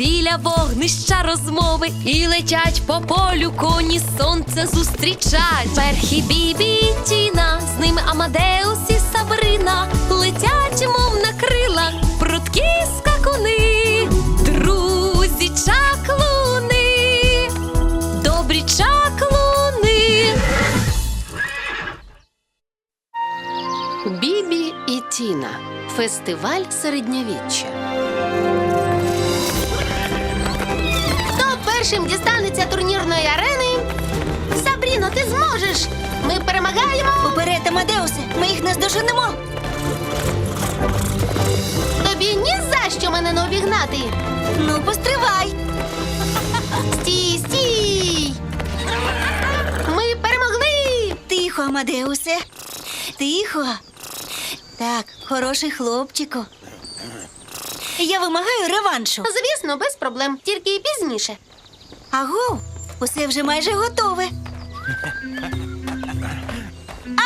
Біля вогнища розмови і летять по полю коні сонце зустрічать. Перхі Бібі і Тіна, з ними Амадеус і Сабрина летять, мов на крилах, прудкі скакуни, друзі чаклуни, добрі чаклуни. Бібі і Тіна. Фестиваль середньовіччя. Першим дістанеться турнірної арени? Сабріно, ти зможеш! Ми перемагаємо! Уперед, Амадеусе, ми їх наздоженемо. Тобі ні за що мене не обігнати! Ну, постривай. Стій, стій! Ми перемогли! Тихо, Амадеусе. Тихо. Так, хороший хлопчику. Я вимагаю реваншу. Звісно, без проблем, тільки пізніше. Аго, усе вже майже готове.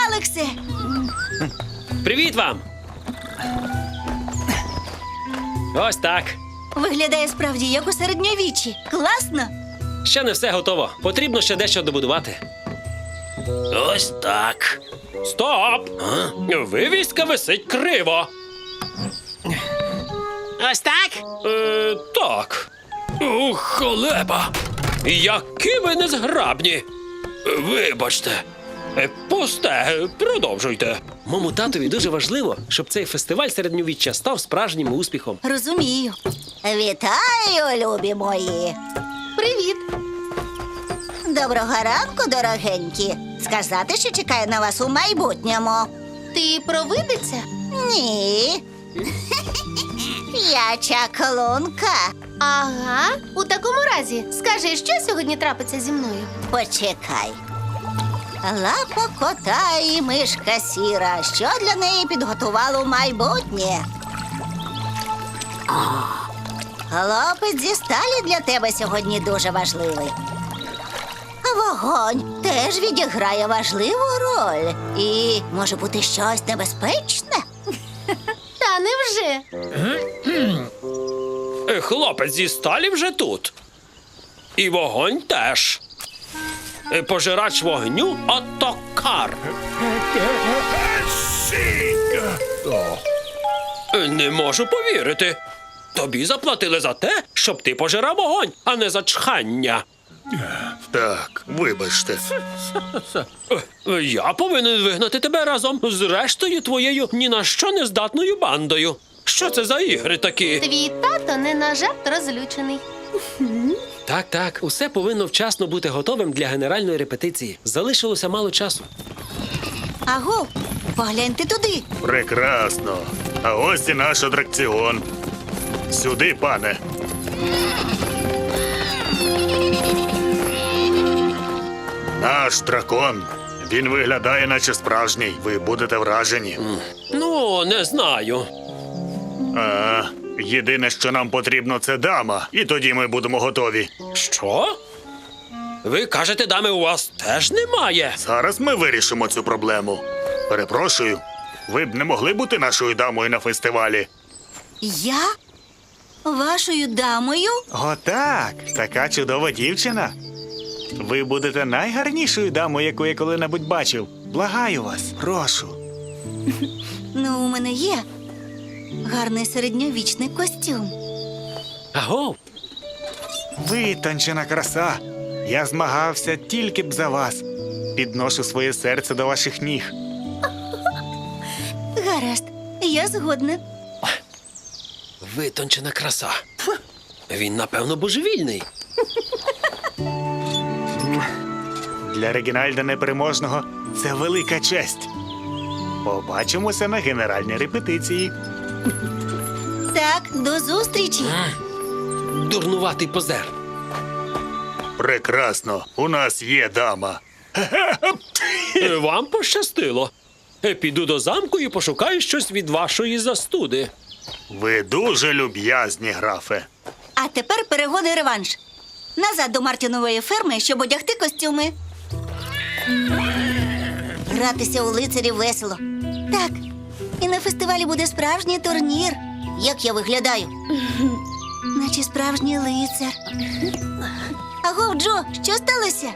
Алексе, Привіт вам! Ось так. виглядає справді як у середньовіччі. Класно. Ще не все готово. Потрібно ще дещо добудувати. Ось так. Стоп! Вивіска висить криво. Ось так? Е, так. Ух, холеба! Які ви незграбні! Вибачте. Пусте, продовжуйте. Мому татові дуже важливо, щоб цей фестиваль середньовіччя став справжнім успіхом. Розумію. Вітаю, любі мої. Привіт! Доброго ранку, дорогенькі. Сказати, що чекаю на вас у майбутньому. Ти провидиця? Ні. Я чаклунка. Ага. У такому разі, скажи, що сьогодні трапиться зі мною? Почекай. Лапа кота і мишка сіра. Що для неї підготувало майбутнє? Хлопець зі сталі для тебе сьогодні дуже важливий. Вогонь теж відіграє важливу роль. І може бути щось небезпечне. Та невже? Е, Хлопець зі сталі вже тут. І вогонь теж. Е, Пожирач вогню отокар. Е, Не можу повірити. Тобі заплатили за те, щоб ти пожирав вогонь, а не за чхання. Так, вибачте. Я повинен вигнати тебе разом з рештою твоєю ні на що не здатною бандою. Що це за ігри такі? Твій тато не на жарт розлючений. Так, так, усе повинно вчасно бути готовим для генеральної репетиції. Залишилося мало часу. Аго, погляньте туди. Прекрасно. А ось і наш атракціон. Сюди, пане. Наш дракон. Він виглядає, наче справжній. Ви будете вражені. Ну, не знаю. А, єдине, що нам потрібно, це дама, і тоді ми будемо готові. Що? Ви кажете, дами, у вас теж немає. Зараз ми вирішимо цю проблему. Перепрошую, ви б не могли бути нашою дамою на фестивалі. Я? Вашою дамою? Отак, така чудова дівчина. Ви будете найгарнішою дамою, яку я коли-небудь бачив. Благаю вас, прошу. Ну, у мене є гарний середньовічний костюм. Аго, Витончена краса. Я змагався тільки б за вас. Підношу своє серце до ваших ніг. Гаразд, я згодна. витончена краса. Він, напевно, божевільний. Для Регінальда Непереможного це велика честь. Побачимося на генеральній репетиції. Так, до зустрічі. Дурнуватий позер. Прекрасно, у нас є дама. Е, Вам пощастило. Е, Піду до замку і пошукаю щось від вашої застуди. Ви дуже люб'язні, графе. А тепер перегони реванш. Назад до Мартінової ферми, щоб одягти костюми. Гратися у лицарів весело. Так. На фестивалі буде справжній турнір. Як я виглядаю? Наче справжній лицар. Аго, Джо, що сталося?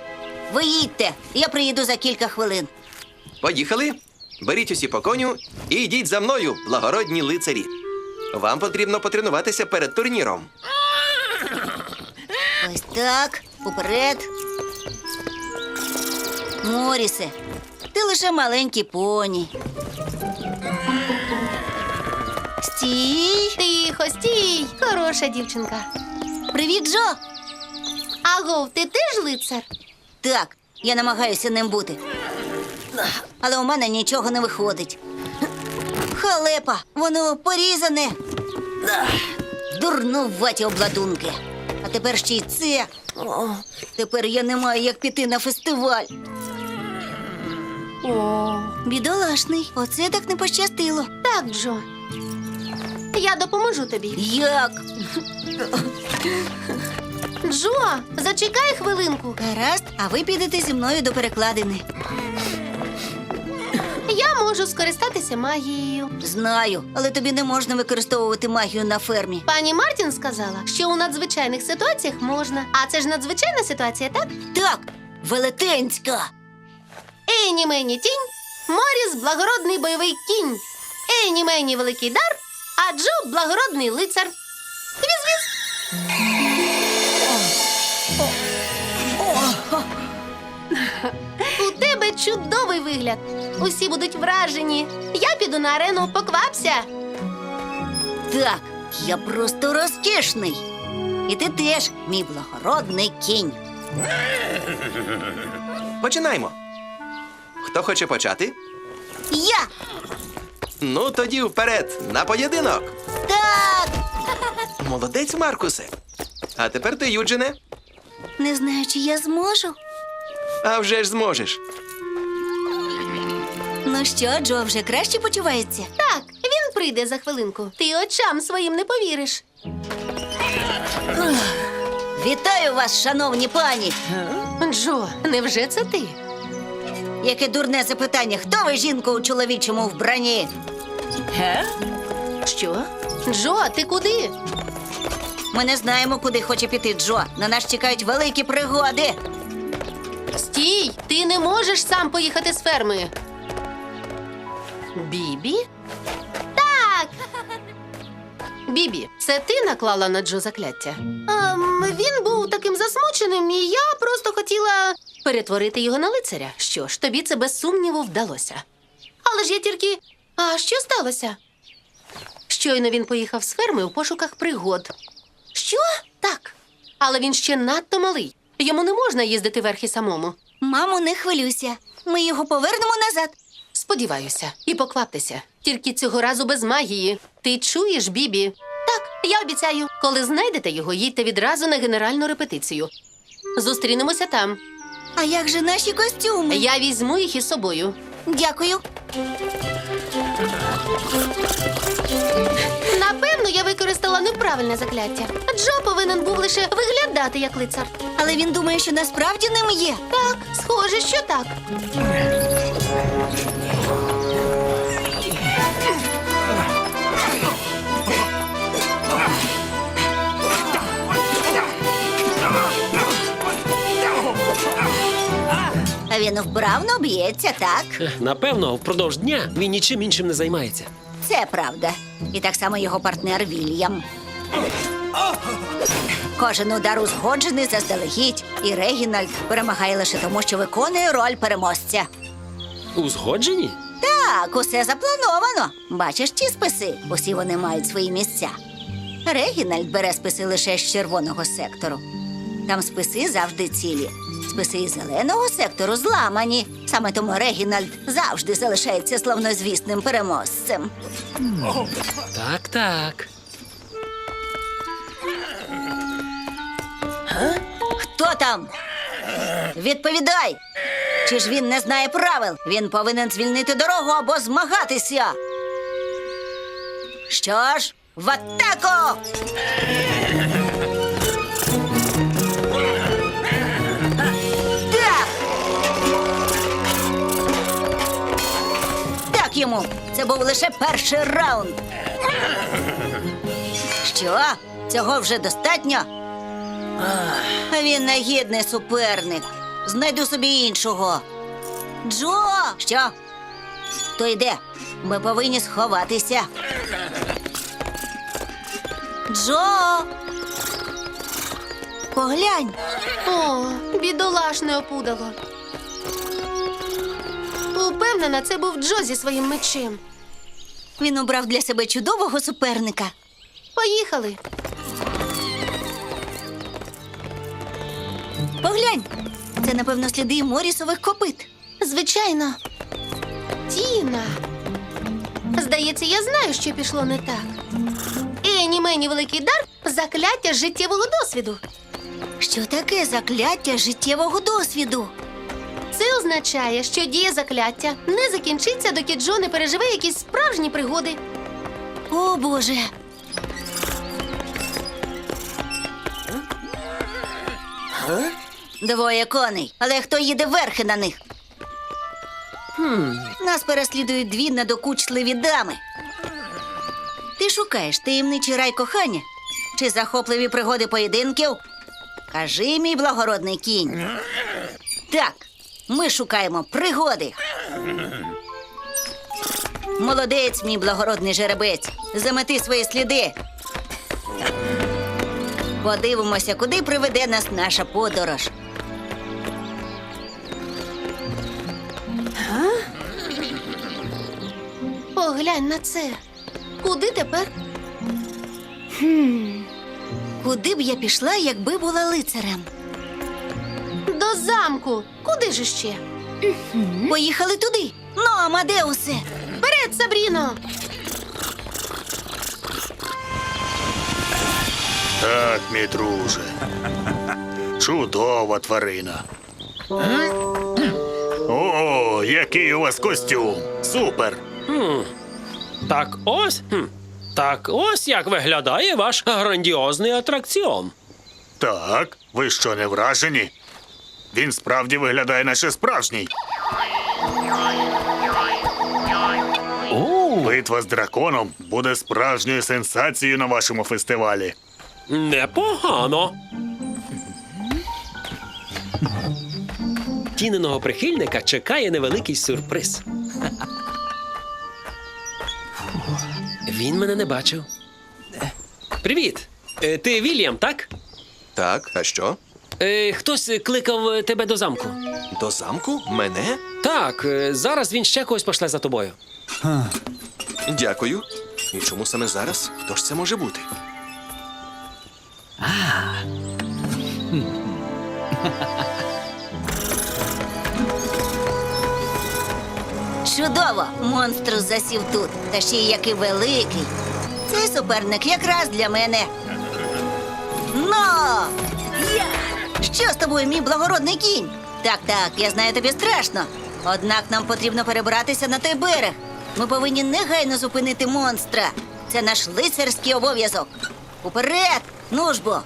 Ви їдьте, я приїду за кілька хвилин. Поїхали. Беріть усі по коню і йдіть за мною, благородні лицарі. Вам потрібно потренуватися перед турніром. Ось так, уперед. Морісе, ти лише маленький поні. Стій. Тихо, стій, хороша дівчинка. Привіт, Джо. Агов, ти теж лицар? Так, я намагаюся ним бути. Але у мене нічого не виходить. Халепа, воно порізане. Дурнуваті обладунки. А тепер ще й це. О, тепер я не маю як піти на фестиваль. О, Бідолашний, оце так не пощастило. так, Джо. Я допоможу тобі. Як? Джо, зачекай хвилинку. Гаразд, а ви підете зі мною до перекладини. Я можу скористатися магією. Знаю, але тобі не можна використовувати магію на фермі. Пані Мартін сказала, що у надзвичайних ситуаціях можна. А це ж надзвичайна ситуація, так? Так, велетенська. Ейні мені тінь, Моріс благородний бойовий кінь. Ейні мені великий дар, а Джо благородний лицар. У тебе чудовий вигляд. Усі будуть вражені. Я піду на арену, поквапся. Так, я просто розкішний. І ти теж, мій благородний кінь. Починаємо. Хто хоче почати? Я! Ну тоді вперед, на поєдинок. Так! Молодець, Маркусе. А тепер ти, Юджине. Не знаю, чи я зможу. А вже ж зможеш. Ну що, Джо вже краще почувається? Так, він прийде за хвилинку. Ти очам своїм не повіриш. Вітаю вас, шановні пані! Джо, невже це ти? Яке дурне запитання, хто ви жінка у чоловічому вбранні? Що? Джо, ти куди? Ми не знаємо, куди хоче піти Джо. На нас чекають великі пригоди. Стій! Ти не можеш сам поїхати з ферми. Бібі? Так. Бібі, це ти наклала на Джо закляття? Ем, він був таким засмученим, і я просто хотіла перетворити його на лицаря. Що ж, тобі це без сумніву вдалося. Але ж я тільки. А що сталося? Щойно він поїхав з ферми у пошуках пригод. Що? Так. Але він ще надто малий. Йому не можна їздити верхи самому. Мамо, не хвилюйся. Ми його повернемо назад. Сподіваюся, і покваптеся. Тільки цього разу без магії. Ти чуєш, Бібі? Так, я обіцяю. Коли знайдете його, їдьте відразу на генеральну репетицію. Зустрінемося там. А як же наші костюми? Я візьму їх із собою. Дякую. Напевно, я використала неправильне закляття. Джо повинен був лише виглядати як лицар. Але він думає, що насправді ним є. Так, схоже, що так. Він вправно б'ється, так? Е, Напевно, впродовж дня він нічим іншим не займається. Це правда. І так само його партнер Вільям. Кожен удар узгоджений заздалегідь, і Регінальд перемагає лише тому, що виконує роль переможця. Узгоджені? Так, усе заплановано. Бачиш ті списи? Усі вони мають свої місця. Регінальд бере списи лише з червоного сектору. Там списи завжди цілі. Списи із зеленого сектору зламані. Саме тому Регінальд завжди залишається славнозвісним переможцем. Так, так. Хто там? Відповідай! Чи ж він не знає правил? Він повинен звільнити дорогу або змагатися. Що ж, в атаку! Йому! Це був лише перший раунд. Що? Цього вже достатньо? Він негідний суперник. Знайду собі іншого. Джо! Що? То йде. Ми повинні сховатися. Джо! Поглянь. О, бідолашне опудало. Упевнена, це був Джо зі своїм мечем. Він обрав для себе чудового суперника. Поїхали. Поглянь. Це, напевно, сліди морісових копит. Звичайно. Тіна. Здається, я знаю, що пішло не так. Ені мені великий дар закляття життєвого досвіду. Що таке закляття життєвого досвіду? Це означає, що дія закляття не закінчиться, доки Джо не переживе якісь справжні пригоди. О, Боже. Двоє коней, але хто їде верхи на них? Нас переслідують дві надокучливі дами. Ти шукаєш таємничий рай кохання чи захопливі пригоди поєдинків? Кажи, мій благородний кінь. Так, ми шукаємо пригоди. Молодець, мій благородний жеребець. Замети свої сліди. Подивимося, куди приведе нас наша подорож. Поглянь на це. Куди тепер? Куди б я пішла, якби була лицарем? До замку. Куди ж ще? Поїхали туди. Ну, Амадеусе. Вперед, Сабріно! Так, мій друже. Чудова тварина. О, який у вас костюм! Супер! Так ось. Хм. Так ось як виглядає ваш грандіозний атракціон. Так, ви що не вражені? Він справді виглядає наче справжній. Битва з драконом буде справжньою сенсацією на вашому фестивалі. Непогано. Тіненого прихильника чекає невеликий сюрприз. Він мене не бачив. Привіт. Е, Ти Вільям, так? Так, а що? Е, Хтось кликав е, тебе до замку. До замку? Мене? Так, е, зараз він ще когось пошле за тобою. Дякую. І чому саме зараз? Хто ж це може бути? Чудово! Монстр засів тут. Та ще й який великий. Цей суперник якраз для мене. Но! Що з тобою, мій благородний кінь? Так, так, я знаю тобі страшно. Однак нам потрібно перебратися на той берег. Ми повинні негайно зупинити монстра. Це наш лицарський обов'язок. Уперед! Ну ж бо!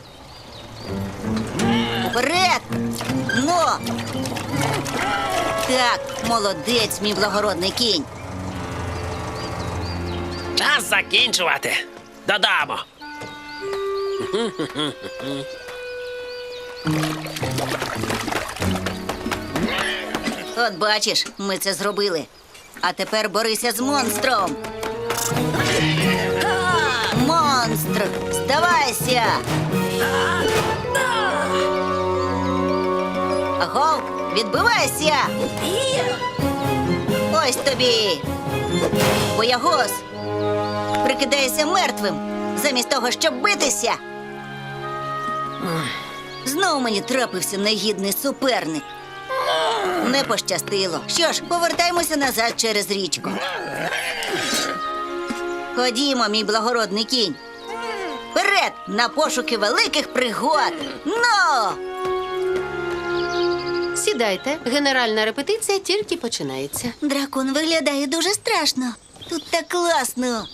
Уперед! Ну! Так, молодець, мій благородний кінь. Час закінчувати. Додамо. От бачиш, ми це зробили. А тепер борися з монстром. Монстр, здавайся. Агов, відбивайся. Ось тобі. Боягоз. Прикидайся мертвим, замість того, щоб битися. Знову мені трапився негідний суперник. Не пощастило. Що ж, повертаємося назад через річку. Ходімо, мій благородний кінь. Вперед на пошуки великих пригод. Ну! Сідайте, генеральна репетиція тільки починається. Дракон виглядає дуже страшно. Тут так класно.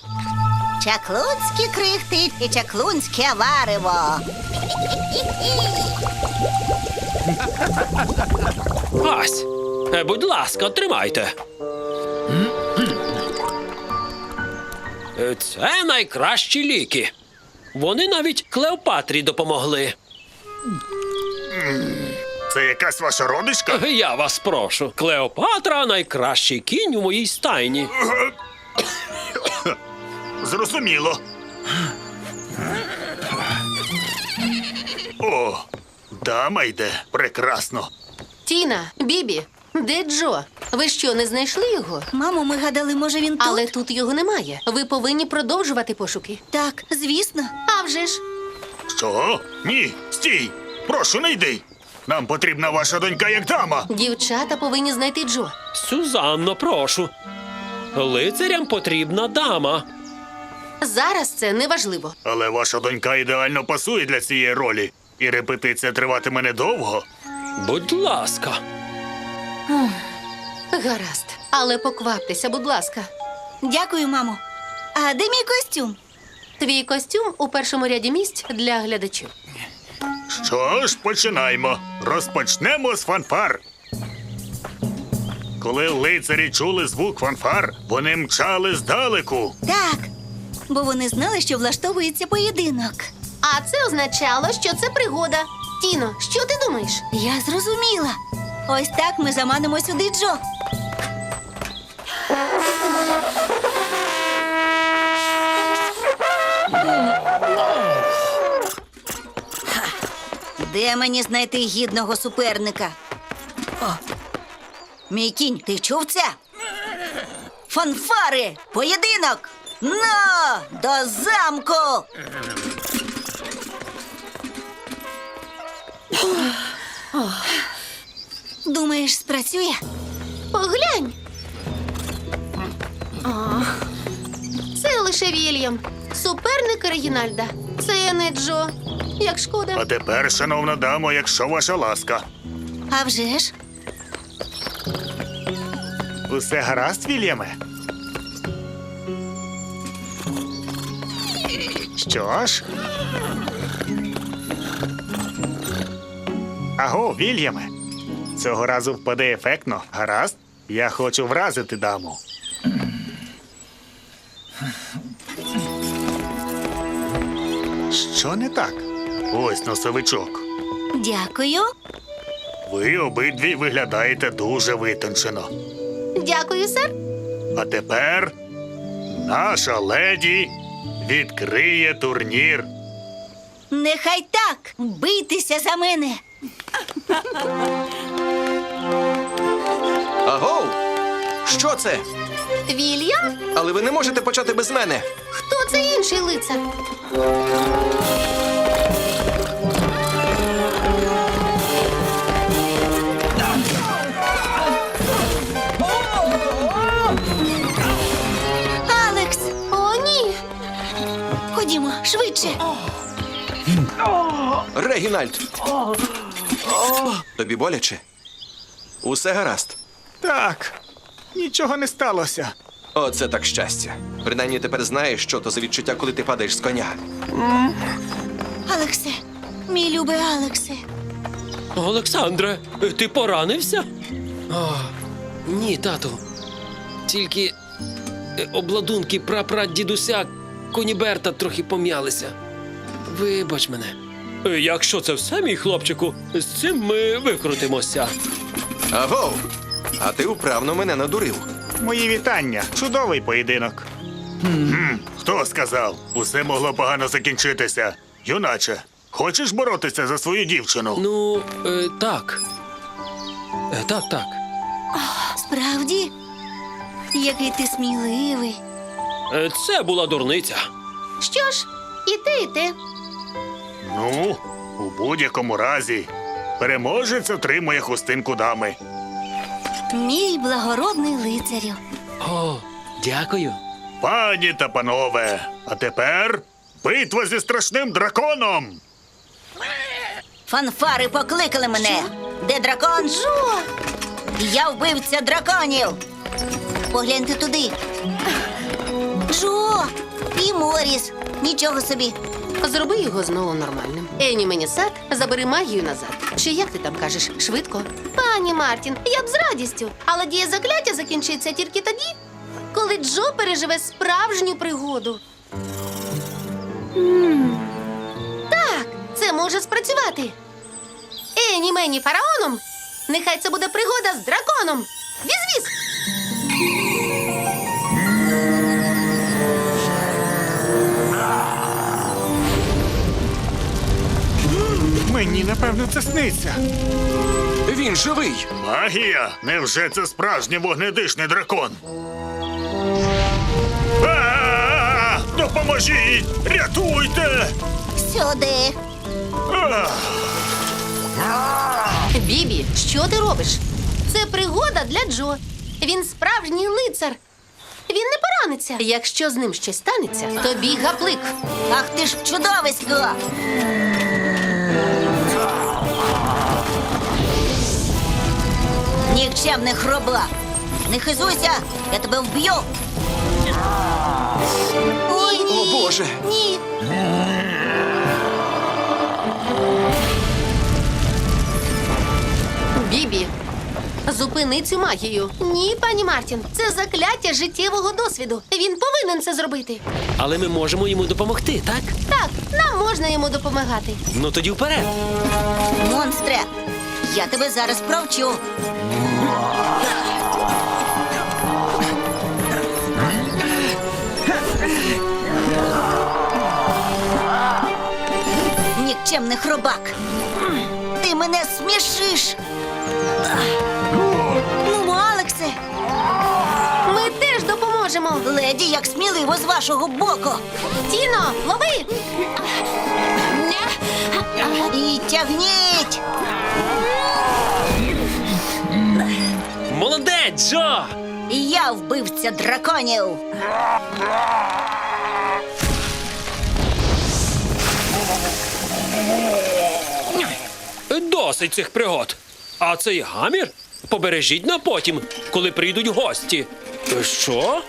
Чаклунські крихти і чаклунське варево. Ось. Е, Будь ласка, тримайте. Е, Це найкращі ліки. Вони навіть Клеопатрі допомогли. Це якась ваша родичка? Я вас прошу. Клеопатра найкращий кінь у моїй стайні. Зрозуміло. О, дама йде. Прекрасно. Тіна, Бібі, де Джо? Ви що, не знайшли його? Мамо, ми гадали, може він тут? Але тут його немає. Ви повинні продовжувати пошуки. Так, звісно. А вже ж. Що? Ні, стій! Прошу, не йди. Нам потрібна ваша донька як дама. Дівчата повинні знайти Джо. Сюзанно, прошу. Лицарям потрібна дама. Зараз це не важливо. Але ваша донька ідеально пасує для цієї ролі. І репетиція триватиме недовго. Будь ласка. Гаразд. Але покваптеся, будь ласка. Дякую, мамо. А де мій костюм? Твій костюм у першому ряді місць для глядачів. Що ж, починаємо. Розпочнемо з фанфар. Коли лицарі чули звук фанфар, вони мчали здалеку. Так. Бо вони знали, що влаштовується поєдинок. А це означало, що це пригода. Тіно, що ти думаєш? Я зрозуміла. Ось так ми заманимо сюди Джо. Де мені знайти гідного суперника? О, мій кінь, ти чув це? Фанфари! Поєдинок! На! До замку! Думаєш, спрацює? Поглянь. О, це лише Вільям, суперник Регінальда. Це не Джо. Як шкода. А тепер, шановна дамо, якщо ваша ласка. А вже ж. Усе гаразд, Вільяме? Що ж? Аго, Вільяме. Цього разу впаде ефектно. Гаразд? Я хочу вразити даму. Що не так? Ось носовичок. Дякую. Ви обидві виглядаєте дуже витончено. Дякую, сер. А тепер наша леді відкриє турнір. Нехай так. Бийтеся за мене. Агоу! Що це? Вільям? Але ви не можете почати без мене. Хто це інший лицар? Алекс, О, ні. ходімо швидше. Регінальд! Тобі боляче? Усе гаразд. Так, нічого не сталося. Оце так щастя. Принаймні тепер знаєш, що то за відчуття, коли ти падаєш з коня. Алексе, мій любий Алексе. Олександре, ти поранився? О, ні, тату. Тільки е, обладунки прапрадідуся Коніберта трохи пом'ялися. Вибач мене. Якщо це все, мій хлопчику, з цим ми викрутимося. Агоу! А ти вправно мене надурив. Мої вітання. Чудовий поєдинок. Хм, хто сказав? Усе могло погано закінчитися. Юначе, хочеш боротися за свою дівчину? Ну, е, так. Е, так, так. Справді? Який ти сміливий. Е, це була дурниця. Що ж, і ти, і ти. Ну, у будь-якому разі, переможець отримує хустинку дами. Мій благородний лицарю. О, дякую. Пані та панове, а тепер битва зі страшним драконом. Фанфари покликали мене. Де дракон? Джо! Я вбивця драконів. Погляньте туди. Джо! І Моріс. Нічого собі. Зроби його знову нормальним. Ені мені сад, забери магію назад. Чи як ти там кажеш, швидко? Пані Мартін, я б з радістю. Але дія закляття закінчиться тільки тоді, коли Джо переживе справжню пригоду. Так, це може спрацювати. Ені мені фараоном. Нехай це буде пригода з драконом. Віз-віз! Мені напевно це сниться. Він живий. Магія? Невже це справжній вогнедишний дракон? А-а-а! Допоможіть! Рятуйте! Сюди. А! Бібі, що ти робиш? Це пригода для Джо. Він справжній лицар. Він не пораниться. Якщо з ним щось станеться, тобі гаплик. Ах ти ж чудовисько! Нікчемний хробак! Не хизуйся, я тебе вб'ю! Ой, ні! О, Боже! Ні! Бібі, зупини цю магію. Ні, пані Мартін, це закляття життєвого досвіду. Він повинен це зробити. Але ми можемо йому допомогти, так? Так, нам можна йому допомагати. Ну тоді вперед. Монстре! Я тебе зараз провчу. Нікчемний хробак. Ти мене смішиш. Ну, Алексе, Ми теж допоможемо. леді, як сміливо з вашого боку. Тіно, лови! І тягніть. Молодець, Джо! Я вбивця драконів. Досить цих пригод. А цей гамір побережіть на потім, коли прийдуть гості. Що?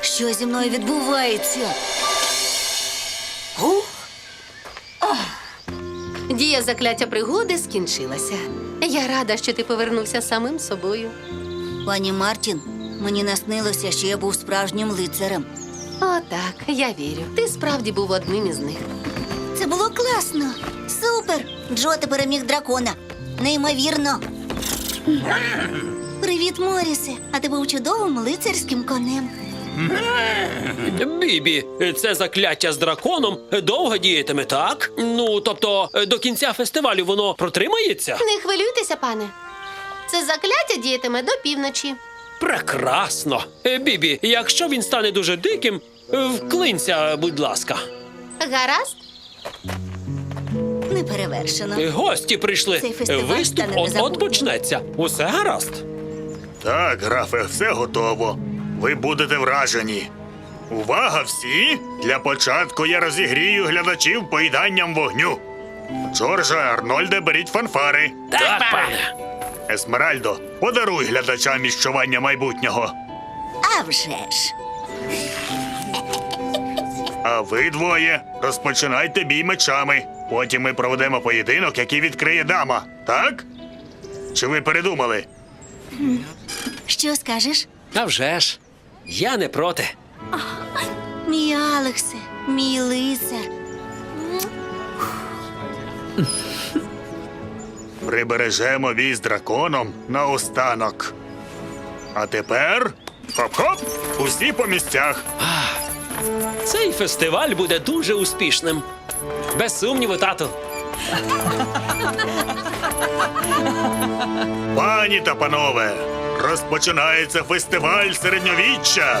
Що зі мною відбувається? Дія закляття пригоди скінчилася. Я рада, що ти повернувся самим собою. Пані Мартін, мені наснилося, що я був справжнім лицарем. Отак, я вірю. Ти справді був одним із них. Це було класно. Супер! Джо, ти переміг дракона. Неймовірно. Привіт, Морісе. А ти був чудовим лицарським конем. Бібі, це закляття з драконом довго діятиме, так? Ну, тобто, до кінця фестивалю воно протримається? Не хвилюйтеся, пане. Це закляття діятиме до півночі. Прекрасно. Е, Бібі, якщо він стане дуже диким, е, вклинься, будь ласка. Гаразд? Неперевершено. Е, Гості прийшли. Цей фестиваль Виступ стане от-от незабутнім. почнеться. Усе гаразд. Так, графе, все готово. Ви будете вражені. Увага всі! Для початку я розігрію глядачів поїданням вогню. Джорджа Арнольде, беріть фанфари. Так, пане. Есмеральдо, подаруй глядачам віщування майбутнього. А вже ж. А ви двоє розпочинайте бій мечами. Потім ми проведемо поєдинок, який відкриє дама. Так? Чи ви передумали? Що скажеш? А вже ж. Я не проти. Мій Алексе, мій лицар. Прибережемо бій з драконом наостанок. А тепер хоп-хоп, усі по місцях. Цей фестиваль буде дуже успішним. Без сумніву, тату. Пані та панове, розпочинається фестиваль середньовіччя.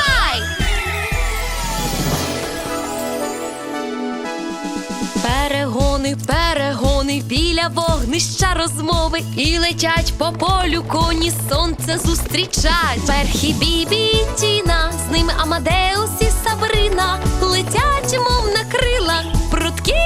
біля вогнища розмови і летять по полю коні сонце зустрічать. Перхі бібі і тіна, з ними Амадеус і Сабрина летять, мов на крилах, прудкі